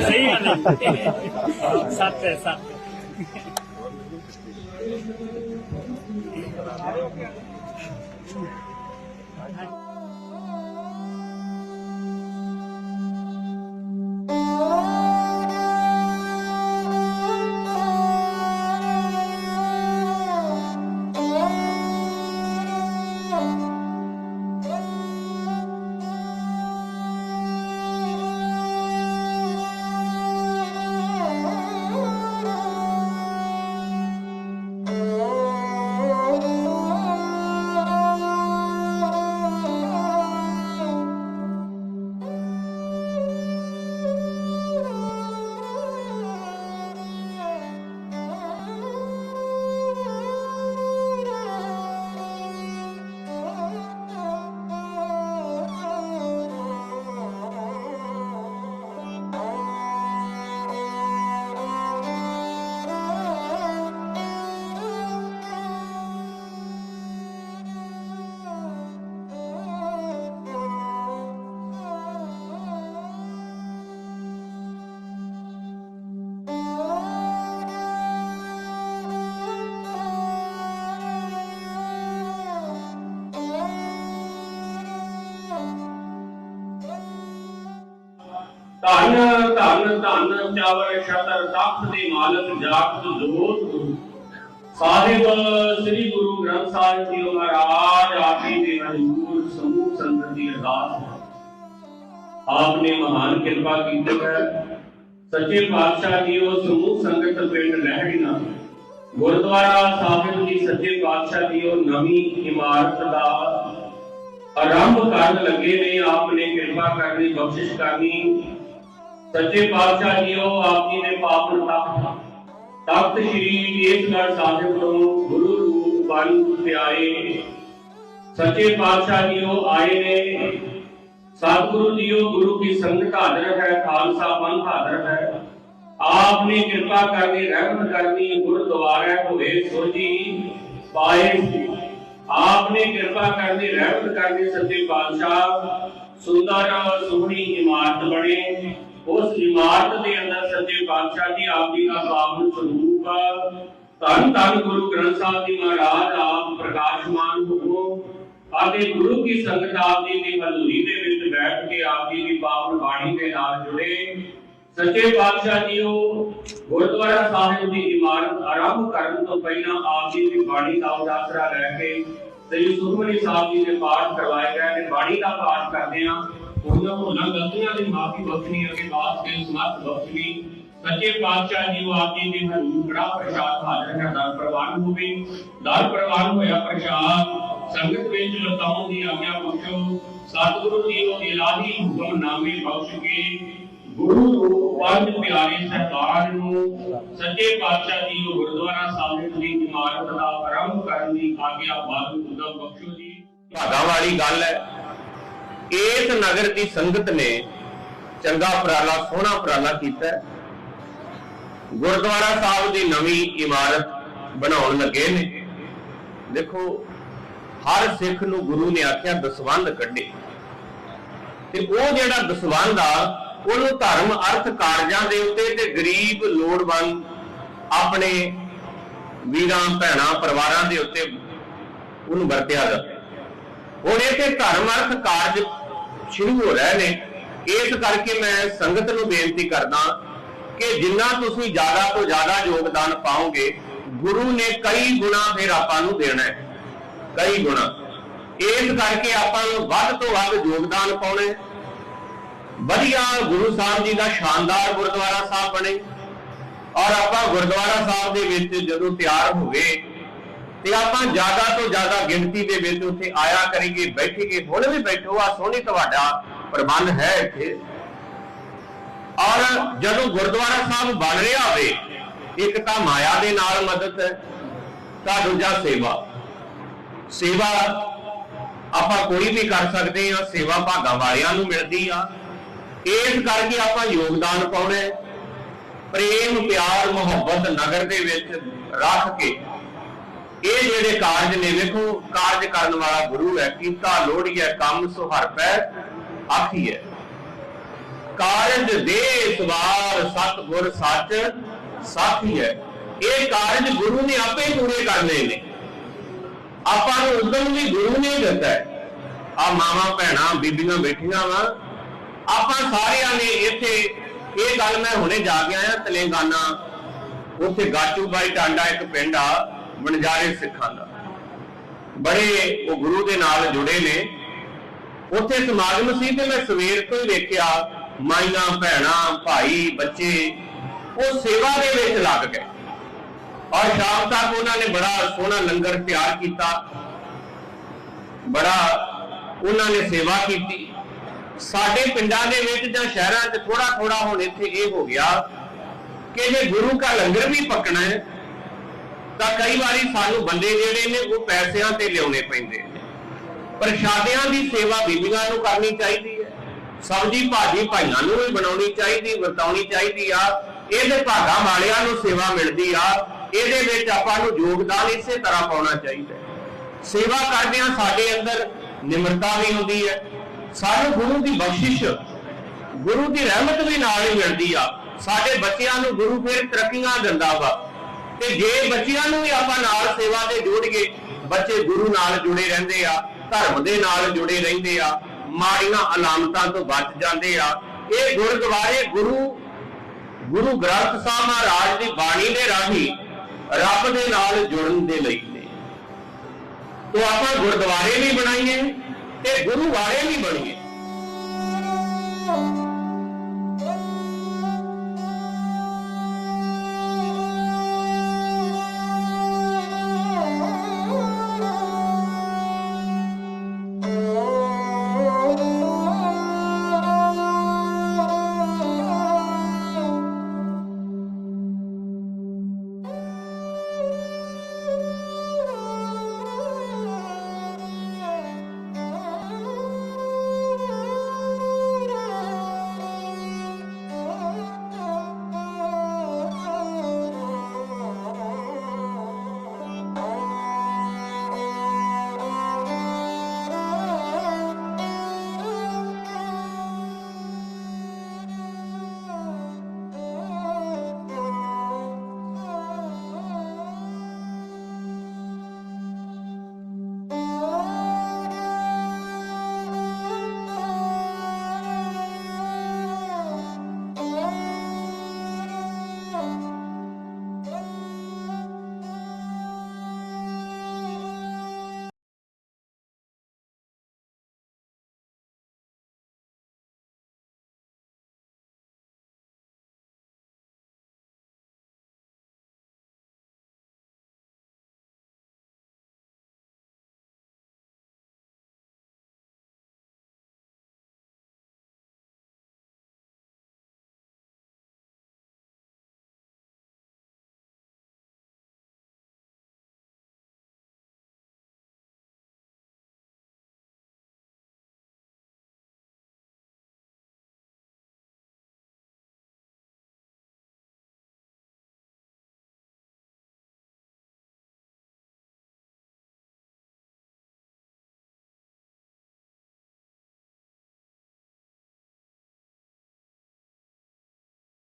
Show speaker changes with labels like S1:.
S1: ਸਹੀ ਗੱਲ ਹੈ ਸੱਤ ਹੈ ਸੱਤ
S2: ਧੰਨ ਧੰਨ ਧੰਨ ਚਾਵਰ ਸ਼ਤਰ ਤਖਤ ਦੇ ਮਾਲਕ ਜਾਗਤ ਜੋਤ ਗੁਰੂ ਸਾਹਿਬ, ਸ੍ਰੀ ਗੁਰੂ ਗ੍ਰੰਥ ਸਾਹਿਬ ਜੀ ਮਹਾਰਾਜ, ਆਪੀ ਦੇ ਹਜ਼ੂਰ ਸਮੂਹ ਸੰਗਤ ਦੀ ਅਰਦਾਸ ਹੈ। ਮਹਾਨ ਕਿਰਪਾ ਕੀਤੀ ਹੈ। ਸੱਚੇ ਪਾਤਸ਼ਾਹ ਜੀ ਉਹ ਸਮੂਹ ਸੰਗਤ ਪਿੰਡ ਲਹਿੜੀਆਂ, ਗੁਰਦੁਆਰਾ ਸਾਹਿਬ ਦੀ ਸੱਚੇ ਪਾਤਸ਼ਾਹ ਜੀ ਉਹ ਨਵੀਂ ਇਮਾਰਤ ਦਾ ਆਰੰਭ ਕਰਨ ਲੱਗੇ ਨੇ। ਆਪ ਨੇ ਕਿਰਪਾ ਕਰਨੀ, ਬਖਸ਼ਿਸ਼ ਕਰਨੀ। ਸੱਚੇ ਪਾਤਸ਼ਾਹ ਜੀ, ਉਹ ਆਪ ਜੀ ਨੇ ਪਾਵਨ ਤਖਤ ਤਖਤ ਸ੍ਰੀ ਕੇਸਗੜ੍ਹ ਸਾਹਿਬ ਤੋਂ ਗੁਰੂ ਰੂਪ ਬਾਣੀ ਪਿਆਰੇ ਸੱਚੇ ਪਾਤਸ਼ਾਹ ਜੀ ਆਏ ਨੇ। ਸਤਿਗੁਰੂ ਜੀ ਗੁਰੂ ਕੀ ਸੰਗਤ ਹਾਜ਼ਰ ਹੈ, ਖਾਲਸਾ ਪੰਥ ਹਾਜ਼ਰ ਹੈ। ਆਪ ਨੇ ਕਿਰਪਾ ਕਰਨੀ ਰਹਿਮਤ ਕਰਨੀ ਗੁਰਦੁਆਰਾ ਹੋਏ ਸੋਜੀ ਪਾਏ ਆਪ ਨੇ ਕਿਰਪਾ ਕਰਨੀ ਰਹਿਮਤ ਕਰਨੀ ਸੱਚੇ ਪਾਤਸ਼ਾਹ। ਸੁੰਦਰ ਸੋਹਣੀ ਇਮਾਰਤ ਬਣੇ। ਉਸ ਇਮਾਰਤ ਦੇ ਅੰਦਰ ਸੱਚੇ ਪਾਤਸ਼ਾਹ ਜੀ ਆਪ ਜੀ ਦਾ ਪਾਵਨ ਸਰੂਪ ਧੰਨ ਧੰਨ ਗੁਰੂ ਗ੍ਰੰਥ ਸਾਹਿਬ ਜੀ ਮਹਾਰਾਜ, ਆਪ ਪ੍ਰਕਾਸ਼ਮਾਨ ਹੋ ਅਤੇ ਗੁਰੂ ਕੀ ਸੰਗਤ ਆਪ ਜੀ ਦੀ ਹਜ਼ੂਰੀ ਦੇ ਵਿੱਚ ਬੈਠ ਕੇ ਆਪ ਜੀ ਦੀ ਪਾਵਨ ਬਾਣੀ ਦੇ ਨਾਲ ਜੁੜੇ। ਸੱਚੇ ਪਾਤਸ਼ਾਹ ਜੀ ਗੁਰਦੁਆਰਾ ਸਾਹਿਬ ਦੀ ਇਮਾਰਤ ਆਰੰਭ ਕਰਨ ਤੋਂ ਪਹਿਲਾਂ ਆਪ ਜੀ ਦੀ ਬਾਣੀ ਦਾ ਉਦਾਸਰਾ ਲੈ ਕੇ, ਸ੍ਰੀ ਸੁਖਮਨੀ ਸਾਹਿਬ ਜੀ ਦੇ ਪਾਠ ਕਰਵਾਏ ਗਏ ਨੇ। ਬਾਣੀ ਦਾ ਪਾਠ ਕਰਦੇ ਆ ਉਹਨਾਂ ਭੁੱਲਾਂ ਗਲਤੀਆਂ ਦੀ ਮਾਫੀ ਬਖਸ਼ਣੀ ਅਤੇ ਬਾਤ ਕੇ ਸਮਰਥ ਬਖਸ਼ਣੀ ਸੱਚੇ ਪਾਤਸ਼ਾਹ ਜੀ ਉਹ ਆਪ ਜੀ ਦੇ ਹਜ਼ੂਰ ਕੜਾ ਪ੍ਰਸ਼ਾਦ ਹਾਜ਼ਰ ਹੈ ਦਰ ਪ੍ਰਵਾਨ ਹੋਵੇ, ਦਰ ਪ੍ਰਵਾਨ ਹੋਇਆ ਪ੍ਰਸ਼ਾਦ, ਸੰਗਤ ਵਿੱਚ ਲਤਾਉਣ ਦੀ ਆਗਿਆ ਬਖਸ਼ੋ ਸਤਿਗੁਰੂ ਜੀ ਉਹ ਇਲਾਹੀ ਹੁਕਮ ਨਾਮੇ ਬਖਸ਼ ਕੇ, ਗੁਰੂ ਰੂਪ ਪੰਜ ਪਿਆਰੇ ਸਰਦਾਰ ਨੂੰ, ਸੱਚੇ ਪਾਤਸ਼ਾਹ ਜੀ ਉਹ ਗੁਰਦੁਆਰਾ ਸਾਹਿਬ ਦੀ ਇਮਾਰਤ ਦਾ ਆਰੰਭ ਕਰਨ ਦੀ ਆਗਿਆ ਬਾਦੂ ਉਦਮ ਬਖਸ਼ੋ ਜੀ।
S3: ਭਾਗਾਂ ਵਾਲੀ ਗੱਲ ਹੈ ਇਸ ਨਗਰ ਦੀ ਸੰਗਤ ਨੇ ਚੰਗਾ ਉਪਰਾਲਾ, ਸੋਹਣਾ ਉਪਰਾਲਾ ਕੀਤਾ। ਗੁਰਦੁਆਰਾ ਸਾਹਿਬ ਦੀ ਨਵੀਂ ਇਮਾਰਤ ਬਣਾਉਣ ਲੱਗੇ ਨੇ। ਦੇਖੋ, ਹਰ ਸਿੱਖ ਨੂੰ ਗੁਰੂ ਨੇ ਆਖਿਆ, ਦਸਵੰਧ ਕੱਢੇ। ਤੇ ਉਹ ਜਿਹੜਾ ਦਸਵੰਧ ਆ, ਉਹਨੂੰ ਧਰਮ ਅਰਥ ਕਾਰਜਾਂ ਦੇ ਉੱਤੇ ਤੇ ਗਰੀਬ ਲੋੜਵੰਦ ਆਪਣੇ ਵੀਰਾਂ, ਭੈਣਾਂ, ਪਰਿਵਾਰਾਂ ਦੇ ਉੱਤੇ ਉਹਨੂੰ ਵਰਤਿਆ ਜਾਂਦਾ। ਹੁਣ ਇੱਥੇ ਧਰਮ ਅਰਥ ਕਾਰਜ ਸ਼ੁਰੂ ਹੋ ਰਹੇ ਨੇ। ਇਸ ਕਰਕੇ ਮੈਂ ਸੰਗਤ ਨੂੰ ਬੇਨਤੀ ਕਰਦਾ ਕਿ ਜਿੰਨਾ ਤੁਸੀਂ ਜ਼ਿਆਦਾ ਤੋਂ ਜ਼ਿਆਦਾ ਯੋਗਦਾਨ ਪਾਓਗੇ, ਗੁਰੂ ਨੇ ਕਈ ਗੁਣਾ ਫਿਰ ਆਪਾਂ ਨੂੰ ਦੇਣਾ ਹੈ। ਕਈ ਗੁਣਾ। ਇਸ ਕਰਕੇ ਆਪਾਂ ਨੂੰ ਵੱਧ ਤੋਂ ਵੱਧ ਯੋਗਦਾਨ ਪਾਉਣਾ ਹੈ। ਵਧੀਆ ਗੁਰੂ ਸਾਹਿਬ ਜੀ ਦਾ ਸ਼ਾਨਦਾਰ ਗੁਰਦੁਆਰਾ ਸਾਹਿਬ ਬਣੇ। ਔਰ ਆਪਾਂ ਗੁਰਦੁਆਰਾ ਸਾਹਿਬ ਦੇ ਵਿੱਚ ਜਦੋਂ ਤਿਆਰ ਹੋਵੇ ਤੇ ਆਪਾਂ ਜ਼ਿਆਦਾ ਤੋਂ ਜ਼ਿਆਦਾ ਗਿਣਤੀ ਦੇ ਵਿੱਚ ਉੱਥੇ ਆਇਆ ਕਰੀਏ, ਬੈਠੀਏ ਹੁਣ ਵੀ ਬੈਠੋ ਆ ਸੋਹਣੀ ਤੁਹਾਡਾ ਪ੍ਰਬੰਧ ਹੈ ਇੱਥੇ। ਔਰ ਜਦੋਂ ਗੁਰਦੁਆਰਾ ਸਾਹਿਬ ਬਣ ਰਿਹਾ ਹੋਵੇ, ਇੱਕ ਤਾਂ ਮਾਇਆ ਦੇ ਨਾਲ ਮਦਦ ਹੈ, ਤਾਂ ਦੂਜਾ ਸੇਵਾ। ਸੇਵਾ ਆਪਾਂ ਕੋਈ ਵੀ ਕਰ ਸਕਦੇ ਆ ਸੇਵਾ ਭਾਗਾਂ ਵਾਲਿਆਂ ਨੂੰ ਮਿਲਦੀ ਆ। ਇਸ ਕਰਕੇ ਆਪਾਂ ਯੋਗਦਾਨ ਪਾਉਣਾ ਪ੍ਰੇਮ, ਪਿਆਰ, ਮੁਹੱਬਤ ਨਗਰ ਦੇ ਵਿੱਚ ਰੱਖ ਕੇ ਇਹ ਜਿਹੜੇ ਕਾਰਜ ਨੇ, ਵੇਖੋ, ਕਾਰਜ ਕਰਨ ਵਾਲਾ ਗੁਰੂ ਹੈ, ਕੀਤਾ ਲੋੜੀਐ ਕੰਮ ਸੁਹਰ ਆਖੀਐ ਕਾਰਜ ਦੇ ਸਵਾਰ ਸਤ ਗੁਰ ਸੱਚ ਸਾਥੀ ਹੈ। ਇਹ ਕਾਰਜ ਗੁਰੂ ਨੇ ਆਪੇ ਪੂਰੇ ਕਰਨੇ ਨੇ। ਆਪਾਂ ਨੂੰ ਉਦਮ ਵੀ ਗੁਰੂ ਨੇ ਦਿੱਤਾ ਹੈ। ਆ ਮਾਵਾਂ, ਭੈਣਾਂ, ਬੀਬੀਆਂ ਬੈਠੀਆਂ ਵਾ। ਆਪਾਂ ਸਾਰਿਆਂ ਨੇ ਇੱਥੇ ਇਹ ਗੱਲ ਮੈਂ ਹੁਣੇ ਜਾ ਕੇ ਆਇਆ, ਤੇਲੰਗਾਨਾ। ਉੱਥੇ ਗਾਚੂ ਬਾਈ ਟਾਂਡਾ ਇੱਕ ਪਿੰਡ ਆ। ਵਣਜਾਰੇ ਸਿੱਖਾਂ ਦਾ। ਬੜੇ ਉਹ ਗੁਰੂ ਦੇ ਨਾਲ ਜੁੜੇ ਨੇ। ਉੱਥੇ ਸਮਾਗਮ ਸੀ ਤੇ ਮੈਂ ਸਵੇਰ ਤੋਂ ਹੀ ਵੇਖਿਆ, ਮਾਈਆਂ, ਭੈਣਾਂ, ਭਾਈ, ਬੱਚੇ, ਉਹ ਸੇਵਾ ਦੇ ਵਿੱਚ ਲੱਗ ਗਏ। ਔਰ ਸ਼ਾਮ ਤੱਕ ਉਹਨਾਂ ਨੇ ਬੜਾ ਸੋਹਣਾ ਲੰਗਰ ਤਿਆਰ ਕੀਤਾ। ਬੜਾ ਉਹਨਾਂ ਨੇ ਸੇਵਾ ਕੀਤੀ। ਸਾਡੇ ਪਿੰਡਾਂ ਦੇ ਵਿੱਚ ਜਾਂ ਸ਼ਹਿਰਾਂ 'ਚ ਥੋੜਾ ਥੋੜਾ ਹੁਣ ਇੱਥੇ ਇਹ ਹੋ ਗਿਆ ਕਿ ਜੇ ਗੁਰੂ ਦਾ ਲੰਗਰ ਵੀ ਪੱਕਣਾ ਹੈ ਤਾਂ ਕਈ ਵਾਰੀ ਸਾਨੂੰ ਬੰਦੇ ਜਿਹੜੇ ਨੇ ਉਹ ਪੈਸਿਆਂ ਤੇ ਲਿਆਉਣੇ ਪੈਂਦੇ ਨੇ। ਪ੍ਰਸ਼ਾਦਿਆਂ ਦੀ ਸੇਵਾ ਬੀਬੀਆਂ ਨੂੰ ਕਰਨੀ ਚਾਹੀਦੀ ਹੈ। ਸਬਜੀ ਭਾਜੀ ਭਾਈਆਂ ਨੂੰ ਵੀ ਬਣਾਉਣੀ ਚਾਹੀਦੀ, ਵਰਤਾਉਣੀ ਚਾਹੀਦੀ ਆ। ਇਹਦੇ ਭਾਗਾਂ ਵਾਲਿਆਂ ਨੂੰ ਸੇਵਾ ਮਿਲਦੀ ਆ। ਇਹਦੇ ਵਿੱਚ ਆਪਾਂ ਨੂੰ ਯੋਗਦਾਨ ਇਸੇ ਤਰ੍ਹਾਂ ਪਾਉਣਾ ਚਾਹੀਦਾ ਸੇਵਾ ਕਰਦਿਆਂ ਸਾਡੇ ਅੰਦਰ ਨਿਮਰਤਾ ਵੀ ਹੁੰਦੀ ਹੈ। ਸਾਨੂੰ ਗੁਰੂ ਦੀ ਬਖਸ਼ਿਸ਼, ਗੁਰੂ ਦੀ ਰਹਿਮਤ ਵੀ ਨਾਲ ਹੀ ਮਿਲਦੀ ਆ। ਸਾਡੇ ਬੱਚਿਆਂ ਨੂੰ ਗੁਰੂ ਫਿਰ ਤਰੱਕੀਆਂ ਦਿੰਦਾ ਵਾ। ਤੇ ਜੇ ਬੱਚਿਆਂ ਨੂੰ ਵੀ ਆਪਾਂ ਨਾਲ ਸੇਵਾ ਦੇ ਜੋੜੀਏ ਬੱਚੇ ਗੁਰੂ ਨਾਲ ਜੁੜੇ ਰਹਿੰਦੇ ਆ, ਧਰਮ ਦੇ ਨਾਲ ਜੁੜੇ ਰਹਿੰਦੇ ਆ, ਮਾੜੀਆਂ ਅਲਾਮਤਾਂ ਤੋਂ ਬਚ ਜਾਂਦੇ ਆ, ਇਹ ਗੁਰਦੁਆਰੇ ਗੁਰੂ ਗੁਰੂ ਗ੍ਰੰਥ ਸਾਹਿਬ ਮਹਾਰਾਜ ਦੀ ਬਾਣੀ ਦੇ ਰਾਹੀਂ ਰੱਬ ਦੇ ਨਾਲ ਜੁੜਨ ਦੇ ਲਈ ਨੇ। ਤੋ ਆਪਾਂ ਗੁਰਦੁਆਰੇ ਵੀ ਬਣਾਈਏ ਤੇ ਗੁਰੂ ਵਾਲੇ ਵੀ ਬਣੀਏ।